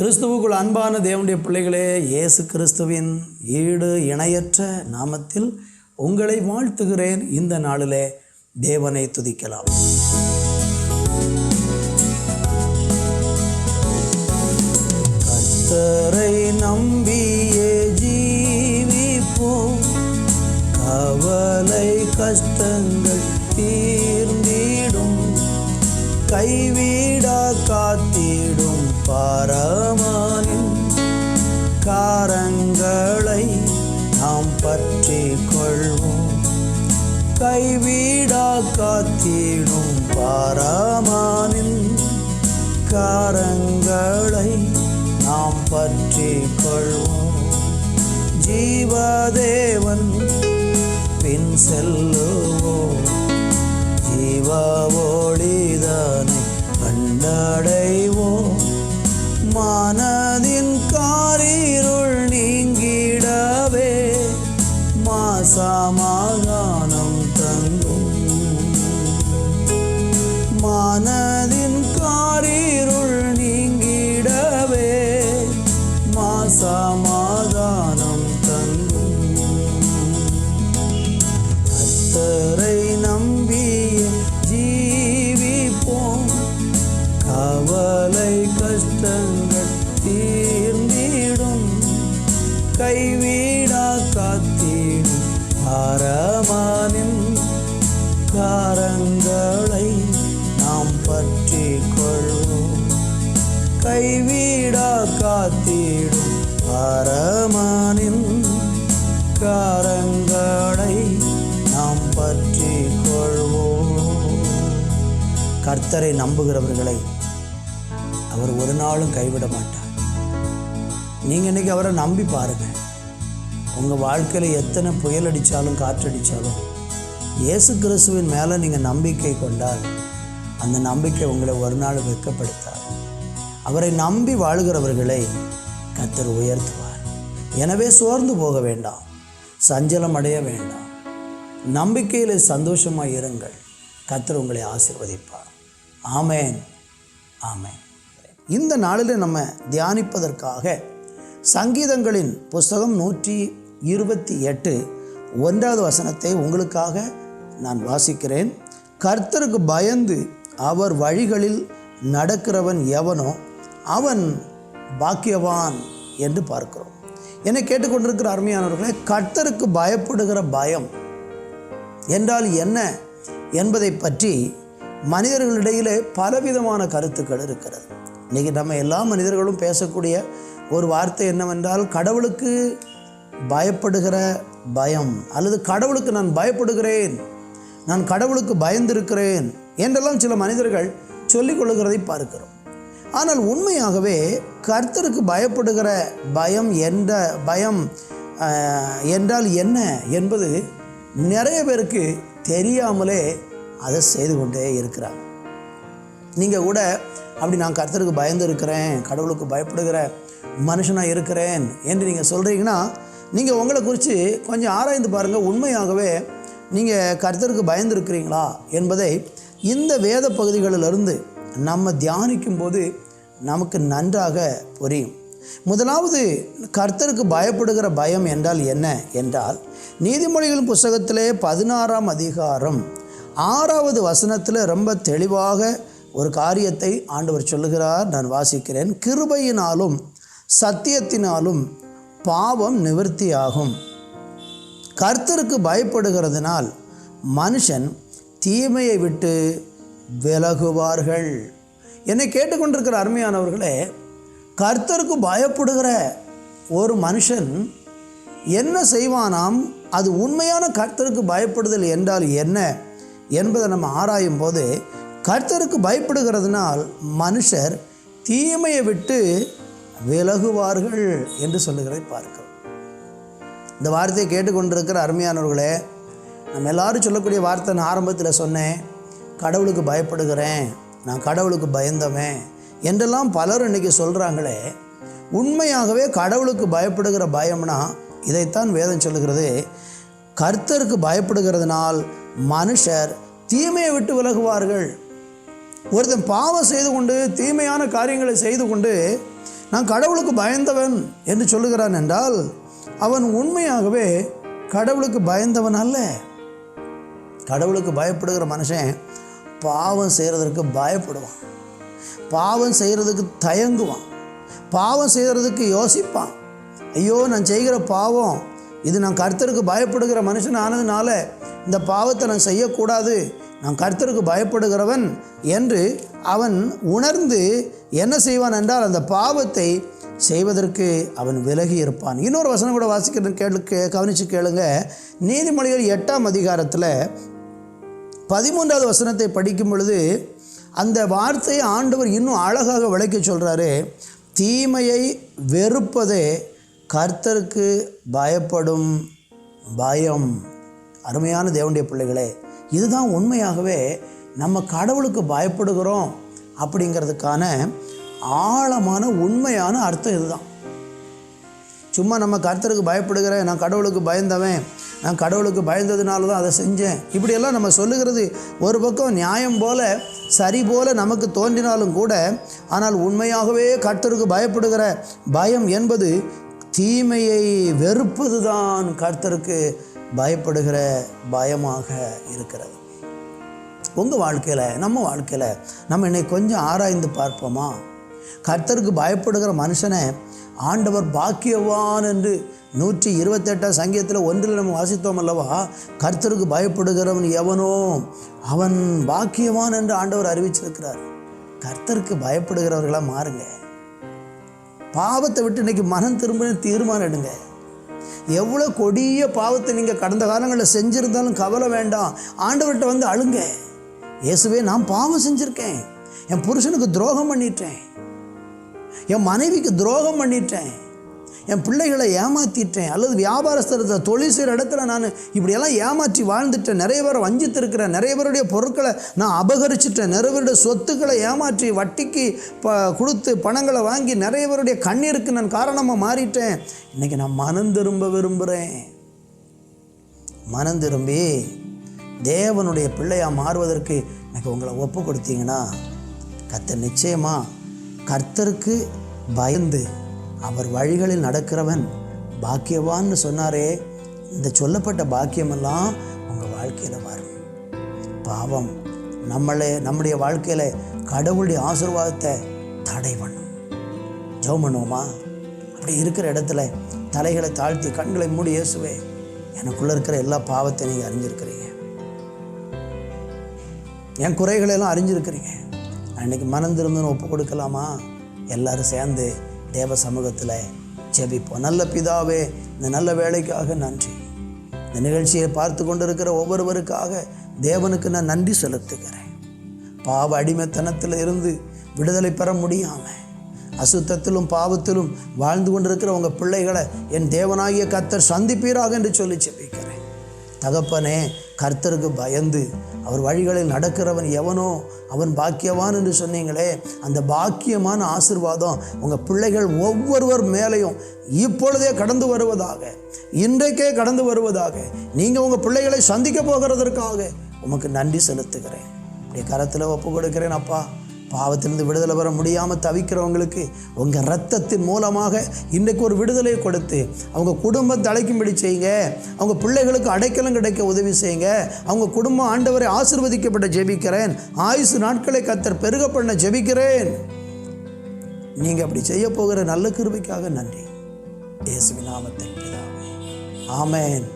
கிறிஸ்துவுக்குள் அன்பான தேவனுடைய பிள்ளைகளே இயேசு கிறிஸ்துவின் ஈடு இணையற்ற நாமத்தில் உங்களை வாழ்த்துகிறேன். இந்த நாளிலே தேவனை துதிக்கலாம். கத்தரை நம்பியே ஜீவிப்போம். கவலை கஷ்டங்கள் தீர்ந்திடும். கைவிடா பாரமானின் காரங்களை நாம் பற்றி கொள்வோம். கைவிடா காத்திடும் பாரமானின் காரங்களை நாம் பற்றி கொள்வோம். ஜீவதேவன் பின் செல்லுவோம் zaman. கர்த்தரை நம்புகிறவர்களை அவர் ஒரு நாளும் கைவிட மாட்டார். நீங்கள் இன்னைக்கு அவரை நம்பி பாருங்க. உங்கள் வாழ்க்கையில் எத்தனை புயல் அடித்தாலும் காற்றடித்தாலும் இயேசு கிறிஸ்துவின் மேலே நீங்கள் நம்பிக்கை கொண்டால் அந்த நம்பிக்கை உங்களை ஒரு நாள் வெட்கப்படுத்தார் அவரை நம்பி வாழுகிறவர்களை கத்தர் உயர்த்துவார். எனவே சோர்ந்து போக வேண்டாம். சஞ்சலம் அடைய வேண்டாம். நம்பிக்கையில் சந்தோஷமாக இருங்கள். கத்தர் உங்களை ஆசிர்வதிப்பார். ஆமேன். ஆமேன். இந்த நாளில் நம்ம தியானிப்பதற்காக சங்கீதங்களின் புஸ்தகம் நூற்றி இருபத்தி எட்டு ஒன்றாவது வசனத்தை உங்களுக்காக நான் வாசிக்கிறேன். கர்த்தருக்கு பயந்து அவர் வழிகளில் நடக்கிறவன் எவனோ அவன் பாக்கியவான் என்று பார்க்கிறோம். என்னை கேட்டுக்கொண்டிருக்கிற அருமையானவர்களே கர்த்தருக்கு பயப்படுகிற பயம் என்றால் என்ன என்பதை பற்றி மனிதர்களிடையிலே பலவிதமான கருத்துக்கள் இருக்கிறது. இன்றைக்கி நம்ம எல்லா மனிதர்களும் பேசக்கூடிய ஒரு வார்த்தை என்னவென்றால் கடவுளுக்கு பயப்படுகிற பயம் அல்லது கடவுளுக்கு நான் பயப்படுகிறேன் நான் கடவுளுக்கு பயந்திருக்கிறேன் என்றெல்லாம் சில மனிதர்கள் சொல்லிக் கொள்ளுகிறதை பார்க்கிறோம். ஆனால் உண்மையாகவே கர்த்தருக்கு பயப்படுகிற பயம் என்ற பயம் என்றால் என்ன என்பது நிறைய பேருக்கு தெரியாமலே அதை செய்து கொண்டே இருக்கிறாங்க நீங்கள் கூட அப்படி நான் கர்த்தருக்கு பயந்து இருக்கிறேன் கடவுளுக்கு பயப்படுகிற மனுஷனாக இருக்கிறேன் என்று நீங்கள் சொல்கிறீங்கன்னா நீங்கள் உங்களை குறித்து கொஞ்சம் ஆராய்ந்து பாருங்கள் உண்மையாகவே நீங்கள் கர்த்தருக்கு பயந்துருக்கிறீங்களா என்பதை இந்த வேத பகுதிகளிலிருந்து நம்ம தியானிக்கும் போது நமக்கு நன்றாக புரியும். முதலாவது கர்த்தருக்கு பயப்படுகிற பயம் என்றால் என்ன? என்றால் நீதிமொழிகள் புஸ்தகத்திலே பதினாறாம் அதிகாரம் ஆறாவது வசனத்தில் ரொம்ப தெளிவாக ஒரு காரியத்தை ஆண்டவர் சொல்லுகிறார். நான் வாசிக்கிறேன். கிருபையினாலும் சத்தியத்தினாலும் பாவம் நிவர்த்தியாகும். கர்த்தருக்கு பயப்படுகிறதுனால் மனுஷன் தீமையை விட்டு விலகுவார்கள். என்னை கேட்டுக்கொண்டிருக்கிற அருமையானவர்களே கர்த்தருக்கு பயப்படுகிற ஒரு மனுஷன் என்ன செய்வானாம்? அது உண்மையான கர்த்தருக்கு பயப்படுதல் என்றால் என்ன? என்பதை நம்ம ஆராயும் போது கர்த்தருக்கு பயப்படுகிறதுனால் மனுஷர் தீமையை விட்டு விலகுவார்கள் என்று சொல்லுகிறதை பார்க்கிறோம். இந்த வார்த்தையை கேட்டுக்கொண்டிருக்கிற அருமையானவர்களே நம்ம எல்லாரும் சொல்லக்கூடிய வார்த்தை நான் ஆரம்பத்தில் சொன்னேன் கடவுளுக்கு பயப்படுகிறேன் நான் கடவுளுக்கு பயந்தவன் என்றெல்லாம் பலர் இன்றைக்கி சொல்கிறாங்களே உண்மையாகவே கடவுளுக்கு பயப்படுகிற பயம்னா இதைத்தான் வேதம் சொல்லுகிறது. கர்த்தருக்கு பயப்படுகிறதுனால் மனுஷர் தீமையை விட்டு விலகுவார்கள். ஒருத்தன் பாவம் செய்து கொண்டு தீமையான காரியங்களை செய்து கொண்டு நான் கடவுளுக்கு பயந்தவன் என்று சொல்லுகிறான் என்றால் அவன் உண்மையாகவே கடவுளுக்கு பயந்தவன் அல்ல. கடவுளுக்கு பயப்படுகிற மனுஷன் பாவம் செய்கிறதற்கு பயப்படுவான். பாவம் செய்கிறதுக்கு தயங்குவான். பாவம் செய்கிறதுக்கு யோசிப்பான். ஐயோ நான் செய்கிற பாவம் இது நான் கர்த்தருக்கு பயப்படுகிற மனுஷன் ஆனதுனால இந்த பாவத்தை நான் செய்யக்கூடாது. நான் கர்த்தருக்கு பயப்படுகிறவன் என்று அவன் உணர்ந்து என்ன செய்வான் என்றால் அந்த பாவத்தை செய்வதற்கு அவன் விலகி இருப்பான். இன்னொரு வசனம் கூட வாசிக்கிற கேளு கவனித்து கேளுங்க. நீதிமொழிகள் எட்டாம் அதிகாரத்தில் பதிமூன்றாவது வசனத்தை படிக்கும் பொழுது அந்த வார்த்தையை ஆண்டவர் இன்னும் அழகாக விளக்கி சொல்கிறாரு தீமையை வெறுப்பதே கர்த்தருக்கு பயப்படும் பயம். அருமையான தேவனுடைய பிள்ளைகளே இதுதான் உண்மையாகவே நம்ம கடவுளுக்கு பயப்படுகிறோம் அப்படிங்கிறதுக்கான ஆழமான உண்மையான அர்த்தம் இதுதான். சும்மா நம்ம கர்த்தருக்கு பயப்படுகிறேன் நான் கடவுளுக்கு பயந்தவன் நான் கடவுளுக்கு பயந்ததுனால தான் அதை செஞ்சேன் இப்படியெல்லாம் நம்ம சொல்லுகிறது ஒரு பக்கம் நியாயம் போல சரி போல நமக்கு தோன்றினாலும் கூட ஆனால் உண்மையாகவே கர்த்தருக்கு பயப்படுகிற பயம் என்பது தீமையை வெறுப்பது தான் கர்த்தருக்கு பயப்படுகிற பயமாக இருக்கிறது. உங்கள் வாழ்க்கையில் நம்ம வாழ்க்கையில் நம்ம இன்னைக்கு கொஞ்சம் ஆராய்ந்து பார்ப்போமா? கர்த்தருக்கு பயப்படுகிற மனுஷனை ஆண்டவர் பாக்கியவான் என்று நூற்றி இருபத்தெட்டாம் சங்கீதத்தில் ஒன்றில் நம்ம வாசித்தோம் அல்லவா? கர்த்தருக்கு பயப்படுகிறவன் எவனோ அவன் பாக்கியவான் என்று ஆண்டவர் அறிவிச்சிருக்கிறார். கர்த்தருக்கு பயப்படுகிறவர்களாக மாறுங்க. பாவத்தை விட்டு இன்னைக்கு மனம் திரும்ப தீர்மானம் எடுங்க. எவ்வளோ கொடிய பாவத்தை நீங்கள் கடந்த காலங்களில் செஞ்சுருந்தாலும் கவலை வேண்டாம். ஆண்டவர்கிட்ட வந்து அழுங்க. இயேசுவே நான் பாவம் செஞ்சுருக்கேன். என் புருஷனுக்கு துரோகம் பண்ணிட்டேன். என் மனைவிக்கு துரோகம் பண்ணிட்டேன். என் பிள்ளைகளை ஏமாற்றிட்டேன் அல்லது வியாபாரஸ்தரத்தை தொழில் செய்கிற இடத்துல நான் இப்படியெல்லாம் ஏமாற்றி வாழ்ந்துட்டேன். நிறைய பேரை வஞ்சித்திருக்கிறேன். நிறைய பேருடைய பொருட்களை நான் அபகரிச்சிட்டேன். நிறைய பேருடைய சொத்துக்களை ஏமாற்றி வட்டிக்கு ப கொடுத்து பணங்களை வாங்கி நிறைய பேருடைய கண்ணீருக்கு நான் காரணமாக மாறிட்டேன். இன்றைக்கி நான் மனம் திரும்ப விரும்புகிறேன் மனம் திரும்பி தேவனுடைய பிள்ளையாக மாறுவதற்கு எனக்கு உங்களை ஒப்பு கொடுத்தீங்கன்னா கர்த்தர் நிச்சயமாக கர்த்தருக்கு பயந்து அவர் வழிகளில் நடக்கிறவன் பாக்கியவான்னு சொன்னாரே. இந்த சொல்லப்பட்ட பாக்கியமெல்லாம் உங்கள் வாழ்க்கையில் வரும். பாவம் நம்மளே நம்முடைய வாழ்க்கையில் கடவுளுடைய ஆசீர்வாதத்தை தடை பண்ணும். ஜெபம் பண்ணுவோமா? அப்படி இருக்கிற இடத்துல தலைகளை தாழ்த்தி கண்களை மூடி இயேசுவே எனக்குள்ளே இருக்கிற எல்லா பாவத்தையும் நீங்கள் அறிஞ்சிருக்கிறீங்க. என் குறைகளெல்லாம் அறிஞ்சிருக்கிறீங்க. அன்றைக்கி இன்னைக்கு மனம் ஒப்பு கொடுக்கலாமா? எல்லோரும் சேர்ந்து தேவ சமூகத்தில் ஜெபிப்போம். நல்ல பிதாவே இந்த நல்ல வேலைக்காக நன்றி. இந்த நிகழ்ச்சியை பார்த்து கொண்டிருக்கிற ஒவ்வொருவருக்காக தேவனுக்கு நான் நன்றி செலுத்துகிறேன். பாவ அடிமைத்தனத்தில் இருந்து விடுதலை பெற முடியாமல் அசுத்தத்திலும் பாவத்திலும் வாழ்ந்து கொண்டிருக்கிற உங்கள் பிள்ளைகளை என் தேவனாகிய கர்த்தர் சந்திப்பீராக என்று சொல்லி செபிக்கிறேன் தகப்பனே கர்த்தருக்கு பயந்து அவர் வழிகளில் நடக்கிறவன் எவனோ அவன் பாக்கியவான் என்று சொன்னீங்களே அந்த பாக்கியமான ஆசிர்வாதம் உங்கள் பிள்ளைகள் ஒவ்வொருவர் மேலேயும் இப்பொழுதே கடந்து வருவதாக இன்றைக்கே கடந்து வருவதாக நீங்கள் உங்கள் பிள்ளைகளை சந்திக்க போகிறதற்காக உமக்கு நன்றி செலுத்துகிறேன். இப்படி கரத்தில் ஒப்பு கொடுக்கிறேன் அப்பா. பாவத்திலிருந்து விடுதலை பெற முடியாமல் தவிக்கிறவங்களுக்கு உங்கள் ரத்தத்தின் மூலமாக இன்றைக்கு ஒரு விடுதலை கொடுத்து அவங்க குடும்பம் தலைக்கும்படி செய்யுங்க. அவங்க பிள்ளைகளுக்கு அடைக்கலம் கிடைக்க உதவி செய்யுங்க. அவங்க குடும்பம் ஆண்டவரை ஆசிர்வதிக்கப்பட்ட ஜெபிக்கிறேன். ஆயுசு நாட்களை கத்தர் பெருக பண்ண ஜெபிக்கிறேன். நீங்கள் அப்படி செய்ய போகிற நல்ல கிருபைக்காக நன்றி. இயேசுவின் நாமத்தில் பிதாவே. ஆமேன்.